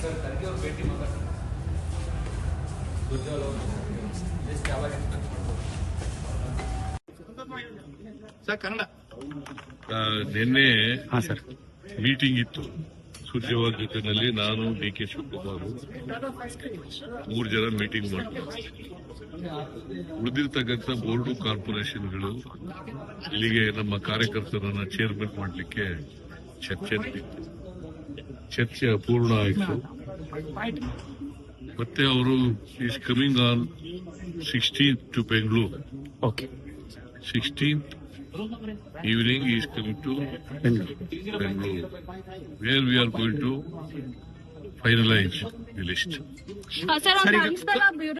Sir Kharge ಅವ್ರು ಭೇಟಿ ಮಾತಾಡ್ತಾರೆ ನಿನ್ನೆ ಹಾ ಸರ್ ಮೀಟಿಂಗ್ ಇತ್ತು. ಸುರ್ಜೇವಾಲ ಜೊತೆನಲ್ಲಿ ನಾನು ಡಿ ಕೆ ಶಿವಕುಮಾರ್ ಮೂರು ಜನ ಮೀಟಿಂಗ್ ಮಾಡ್ತೀವಿ. ಉಳಿದಿರ್ತಕ್ಕಂಥ ಬೋರ್ಡು ಕಾರ್ಪೊರೇಷನ್ಗಳು ಇಲ್ಲಿಗೆ ನಮ್ಮ ಕಾರ್ಯಕರ್ತರನ್ನ ಚೇರ್ಮನ್ ಮಾಡಲಿಕ್ಕೆ ಚರ್ಚೆ ನಡೀತು ಚರ್ಚೆ ಅಪೂರ್ಣ ಆಯಿತು ಮತ್ತೆ ಅವರು is coming on sixteen to Bengaluru okay sixteenth evening he is coming to Bangalore, where we are going to finalize the list. Uh, sir,